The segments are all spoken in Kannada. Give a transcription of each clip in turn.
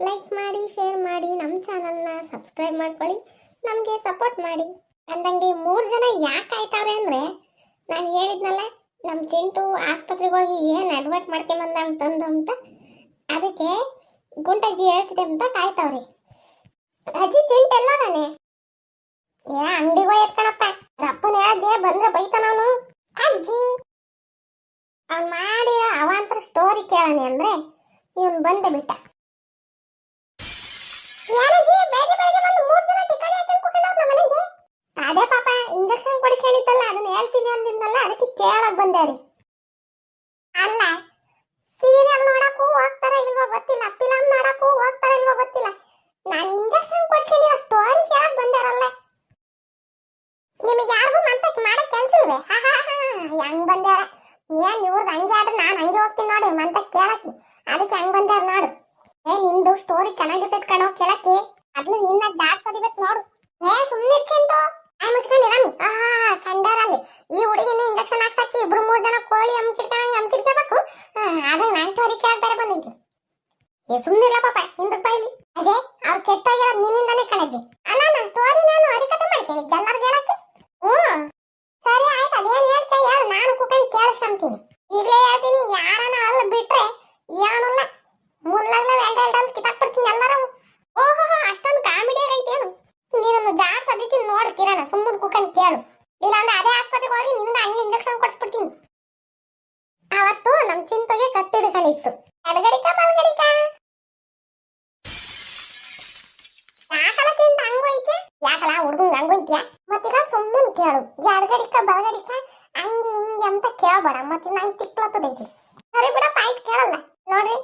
ಲೈಕ್ ಮಾಡಿ ಶೇರ್ ಮಾಡಿ ನಮ್ಮ ಚಾನಲ್ನ ಸಬ್ಸ್ಕ್ರೈಬ್ ಮಾಡ್ಕೊಳ್ಳಿ, ನಮಗೆ ಸಪೋರ್ಟ್ ಮಾಡಿ. ಅಂದಂಗೆ ಮೂರು ಜನ ಯಾಕೆ ಆಯ್ತಾವ್ರೆ ಅಂದರೆ, ನಾನು ಹೇಳಿದ್ನಲ್ಲ ನಮ್ಮ ಚಿಂಟು ಆಸ್ಪತ್ರೆಗೆ ಹೋಗಿ ಏನು ಅಡ್ವರ್ಟ್ ಮಾಡ್ಕೊಂಬಂದ ಅಂತಂದು ಅಂತ, ಅದಕ್ಕೆ ಗುಂಟಜ್ಜಿ ಹೇಳ್ತಿದೆ ಅಂತ ಕಾಯ್ತಾವ್ರಿ. ಅಜ್ಜಿ ಚಿಂಟು ನಾನೇ? ಏ, ಅಂಗಡಿಗೆ ಹೋಗಿ ಕಣಪ್ಪ. ರಪ್ಪನ ಅಜ್ಜಿ ಬಂದ್ರೆ ಬೈತಾನವನು ಅಜ್ಜಿ! ಅವ್ನು ಮಾಡಿರೋ ಅವಾಂತರ ಸ್ಟೋರಿ ಕೇಳೋಣ ಅಂದರೆ, ಇವನು ಬಂದೆ ಬಿಟ್ಟ. ಅದೇ ಪಾಪ ಇಂಜೆಕ್ಷನ್ ಕೊಡಿಸ್ಕೊಂಡಿದ್ದಲ್ಲ, ಅದನ್ನ ಹೇಳ್ತೀನಿ ಅಂದಿದ್ನಲ್ಲ ಅದಕ್ಕೆ ಕೇಳಕ್ ಬಂದೆ ರೀ. ಅಲ್ಲ ಸೀರಿಯಲ್ ನೋಡಕ್ಕೂ ಹೋಗ್ತಾರ ಇಲ್ವೋ ಗೊತ್ತಿಲ್ಲ ಫಿಲಮ್ ನೋಡಕ್ಕೂ ಹೋಗ್ತಾರ ಇಲ್ವೋ ಗೊತ್ತಿಲ್ಲ. ನಾನು ಇಂಜೆಕ್ಷನ್ ಕೊಡಿಸ್ಕೊಂಡಿರೋ ಸ್ಟೋರಿ ಕೇಳಕ್ ಬಂದಾರಲ್ಲ. ನಿಮಗೆ ಯಾರಿಗೂ ಮಂತಕ್ಕೆ ಮಾಡಕ್ ಕೆಲ್ಸ ಇಲ್ವೇ? ಹಾ ಹಾ ಹಾ, ಹೆಂಗ್ ಬಂದ್ಯಾರ ಏನ್ ಇವ್ರದ್ದು ಹಂಗೆ ಆದ್ರೆ ನಾನು ಹಂಗೆ ಹೋಗ್ತೀನಿ ನೋಡಿ ಮಂತಕ್ಕೆ ಕೇಳಕ್ಕೆ. ಅದಕ್ಕೆ ಹೆಂಗ್ ಬಂದ್ಯಾರ ನಿಂದು ಚೆನ್ನಾಗಿರ್ತೈತೆ ಕಣೋ ಕೆಳಕ್ಕೆ. ಅದನ್ನ ನಿನ್ನ ಜಾಡ್ಸೋದಿಬೇಕು ನೋಡು. ಏ ಸುಮ್ಮನೆ ಇರ್ಕೊಂಡು ಐ ಮುಚ್ಕೊಂಡಿರಮ್ಮಿ ಆ, ಕಂಡಾರಲ್ಲಿ. ಈ ಹುಡುಗಿನ ಇಂಜೆಕ್ಷನ್ ಹಾಕ್ಸಕ್ಕೆ ಇಬ್ರು ಮೂರು ಜನ ಕೋಳಿ ಅಮ್ಕಿಡ್ಕೊಂಡಂಗೆ ಅಮ್ಕಿಡ್ಕೋಬೇಕು ಆದ್ರೆ ನಾನು ಸ್ಟೋರಿ ಆಗ್ತಾರೆ ಬಂದೈತಿ ಏ ಸುಮ್ಮನಿಲ್ಲ ಪಾಪ ಹಿಂದಕ್ಕೆ ಬೈಲಿ ಅಜಯ್, ಅವ್ರು ಕೆಟ್ಟೋಗಿರೋದು ನಿನ್ನಿಂದಾನೇ ಕಣಜ್ಜಿ. ಅಲ್ಲ, ನಾನು ಸ್ಟೋರಿ ನಾನು ಅರಿಕತೆ ಮಾಡ್ಕೊಂಡಿದ್ದೆ ಜನರಿಗೆ ಹೇಳಕ್ಕೆ. ಹ್ಞೂ ಸರಿ, ಆಯ್ತು, ಅದೇನು ಹೇಳ್ತಾ ಹೇಳು. ನಾನು ಕುಕ್ಕಂಡು ಕೇಳಿಸ್ಕೊಂತೀನಿ. ಅದೇ ಆಸ್ಪತ್ರೆಗೆ ಹೋಗಿ ನಿನ್ನ ಹಂಗೆ ಇಂಜೆಕ್ಷನ್ ಕೊಡಿಸ್ಬಿಡ್ತೀನಿ. ಅವತ್ತು ನಮ್ಮ ಚಿಂಟುಗೆ ಕತ್ತಿಡ್ಕೊಂಡಿತ್ತು ಎಡಗಡಿಕ ಬಲಗಡಿಕ? ಯಾಕಲ ಚಿಂಟ ಹಂಗೋಯ್ತೆ ಯಾಕಲ ಹುಡುಗಂಗೆ ಹಂಗೋಯ್ತ್ಯ ಮತ್ತೀಗ ಸುಮ್ಮನೆ ಕೇಳು. ಎಡಗಡಿಕ ಬಲಗಡಿಕ? ಹಂಗೆ ಹಿಂಗೆ ಅಂತ ಕೇಳಬೇಡ. ಮತ್ತೆ ನಂಗೆ ತಿಕ್ಲತ್ತದೈತಿ ಸರಿ ಬಿಡಪ್ಪ ಆಯ್ತು ಕೇಳಲ್ಲ ನೋಡ್ರಿ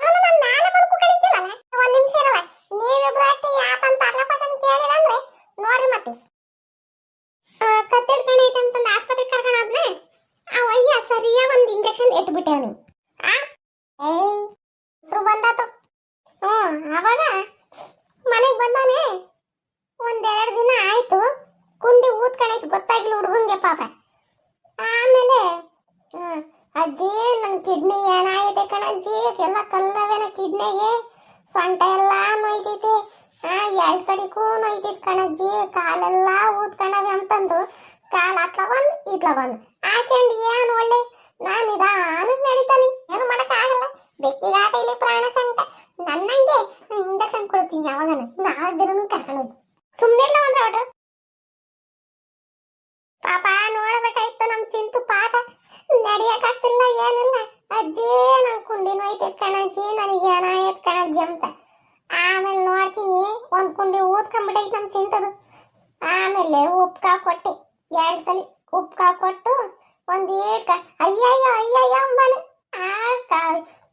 ನಾನು ನಾನು ನಾಳೆ ಬಂದು ಕಳಿತಿಲ್ಲಲ್ಲ ಒಂದ್ ನಿಮಿಷ ಇರಲ್ಲ ನೀವಿಬ್ರು ಅಷ್ಟೇ ಯಾಕಂತ ಅರ್ಲ ಪರ್ಸೆಂಟ್ ಕೇಳಿರಂದ್ರೆ ನೋಡ್ರಿ ಮತ್ತೆ ಕತ್ತಿಡ್ಕೊಂಡು ಐತೆ ಅಂತಂದು ಆಸ್ಪತ್ರೆಗೆ ಕರ್ಕೊಂಡೋದ್ನೆ ಆ ಒಯ್ಯ ಸರಿಯಾ ಇಟ್ಬಿಟ್ಟೆ ಆ? ಏಯ್ ಉಸಿರು ಬಂದಾತು. ಹ್ಞೂ ಅವಾಗ ಮನೆಗೆ ಬಂದಾನೆ. ಒಂದೆರಡು ದಿನ ಆಯ್ತು ಕುಂಡಿ ಊದ್ಕೊಂಡೈತು ಗೊತ್ತಾಗಿಲ್ಲ ಹುಡುಗಂಗೆ ಪಾಪ. ಆಮೇಲೆ ಅಜ್ಜಿ ನನ್ನ ಕಿಡ್ನಿ ಏನಾಗಿದೆ ಕಣಜ್ಜಿ ಎಲ್ಲ ಕಲ್ಲವೇನ ಕಿಡ್ನಿಗೆ ಸೊಂಟ ಎಲ್ಲ ನೋಯ್ತೈತಿ. ಆ ಎರಡು ಕಡೆಗೂ ನೋಯ್ತೈತಿ ಕಣಜ್ಜಿ ಕಾಲೆಲ್ಲ ಊದ್ಕೊಂಡವೆ ಅಂತಂದು ಕಾಲು ಹತ್ಲ ಬಂದು ಇದ್ಲ ಬಂದು. ಹಾಕೊಂಡು ಏನು ಒಳ್ಳೆ ನಾನು ನಿಧಾನ ನಡೀತಾನೆ. ಏನು ಮಾಡಕ್ ಆಗಲ್ಲ ಆಟ ಇಲ್ಲಿ ಪ್ರಾಣ ಸಂಕಟ. ನನ್ನಂಗೆ ಇಂಜೆಕ್ಷನ್ ಕೊಡ್ತೀನಿ ಯಾವಾಗ ನಾಲ್ಕು ಜನನು ಕರ್ಕೊಂಡು ಸುಮ್ಮನೆ ಇಲ್ಲ ಒಂದು ಆರ್ಡರ್ ಪಾಪ, ನೋಡ್ಬೇಕಾಯ್ತು ನಮ್ ಚಿಂಟು ಪಾಠ. ನಡಿಯಕ್ಕಾಗ್ತಿಲ್ಲ ಏನಿಲ್ಲ. ಅಜ್ಜಿ ನನ್ ಕುಂಡಿ ನೋಯ್ತೈತ್ ಕಣಜ್ಜಿ ನನಗೆ ಐತ್ ಕಣಜ್ಜಿ ಅಂತ. ಆಮೇಲೆ ನೋಡ್ತೀನಿ. ಒಂದ್ ಕುಂಡಿ ಊದ್ಕೊಂಡ್ಬಿಟ್ಟೈತೆ ನಮ್ ಚಿಂಟದು. ಆಮೇಲೆ ಉಪ್ಕಾ ಕೊಟ್ಟೆ. ಎರಡು ಸಲ ಉಪ್ಕಾ ಕೊಟ್ಟು ಒಂದ್ ಏಟ್ ಅಯ್ಯಯ್ಯೋ ಅಯ್ಯಯ್ಯೋ ಅಂಬಾನೆ ಆ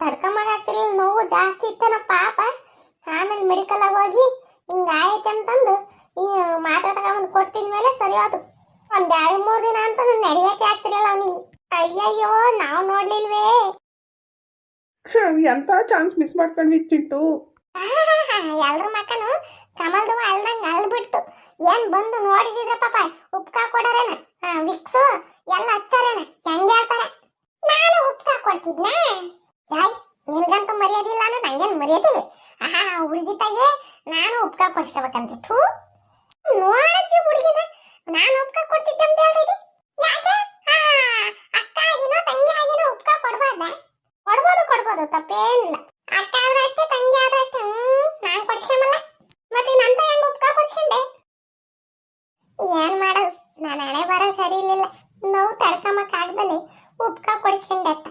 ತಡ್ಕೊಂಬಾಗ್ತಿರ್ಲಿಲ್ಲ ನೋವು ಜಾಸ್ತಿ ಇತ್ತನ ಪಾಪ. ಆಮೇಲೆ ಮೆಡಿಕಲ್ ಹೋಗಿ ಹಿಂಗೆ ಆಯ್ತು ಅಂತಂದು ಹಿಂಗೆ ಮಾತ್ರೆ ತಗೊಂಡು ಕೊಟ್ಟಿದ ಮೇಲೆ ಸರಿ ಹೋತು. ಒಂದು ಎರಡು ಮೂರು ದಿನ ಅಂತ ನಡೆಯೋಕೆ ಆಗ್ತಿರಲಿಲ್ಲ ಅವನಿಗೆ. ಅಯ್ಯಯ್ಯೋ ನಾವು ನೋಡ್ಲಿಲ್ವೇ. ಎಂತ ಚಾನ್ಸ್ ಮಿಸ್ ಮಾಡ್ಕೊಂಡ್ವಿ ಚಿಂಟು. ಎಲ್ರ ಮಕ್ಕನು ಕಮಲ್ದು ಅಲ್ದಂಗೆ ಅಲ್ಬಿಡ್ತು ಏನ್ ಬಂದು ನೋಡಿದ್ರೆ ಪಾಪ ಉಪ್ಕ ಕೊಡೋರೇನ ವಿಕ್ಸು ಎಲ್ಲ ಹಚ್ಚಾರೇನ ಹೆಂಗ್ ಹೇಳ್ತಾರೆ ನಾನು ಕೊಡ್ತಿದ್ನ ಯಾಯ್, ನಿನ್ಗಂತೂ ಮರ್ಯಾದಿಲ್ಲ ಅಂದ್ರೆ ನಂಗೇನ್ ಮರ್ಯಾದಿಲ್ಲ ಆಹಾ ಹುಡುಗಿ ತಾಯಿ ನಾನು ಉಪ್ಕ ಕೊಡ್ಸ್ಕೋಬೇಕಂತೆ. ಥೂ, ನೋಡಜ್ಜಿ ಹುಡುಗಿನ. ನಾನು ಉಪ್ಕ ಕೊಡ್ತಿದ್ದೆ ಅಂತ ಹೇಳಿದಿ ಯಾಕೆ? ಅಕ್ಕ ಆಗಿನೋ, ತಂಗಿ ಆಗಿನೋ ಉಪ್ಕ ಕೊಡ್ಬಾರ್ದ? ಕೊಡ್ಬೋದು ಕೊಡ್ಬೋದು, ತಪ್ಪೇನಿಲ್ಲ. ಅಕ್ಕ ಆದ್ರೆ ಅಷ್ಟೇ, ತಂಗಿ ಆದ್ರೆ ಅಷ್ಟೇ. ಹ್ಮ್, ನಾನ್ ಕೊಡ್ಸ್ಕೊಂಬಲ್ಲ. ಮತ್ತೆ ನಂತ ಹೆಂಗ್ ಉಪ್ಕ ಕೊಡ್ಸ್ಕೊಂಡೆ? ಏನ್ ಮಾಡೋದು? ನಾನು ಹಣೆ ಬರೋ ಸರಿ ಇರ್ಲಿಲ್ಲ ನೋವು ತಡ್ಕೊಂಬಕ್ ಆಗ್ದಲ್ಲಿ ಉಪ್ಕ ಕೊಡಿಸ್ಕೊಂಡೆ ಅತ್ತ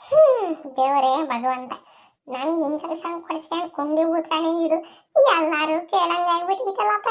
ಹ್ಮ್ ದೇವರೇ ಭಗವಂತ ನನ್ಗೆ ಇಂಜೆಕ್ಷನ್ ಕೊಡಿಸ್ಕೊಂಡು ಕುಂಡಿ ಊದ್ಕೊಂಡು ಇದು? ಎಲ್ಲಾರು ಕೇಳಂಗಾಗ್ಬಿಟ್ಟಿತ್ತಲ್ಲಪ್ಪ.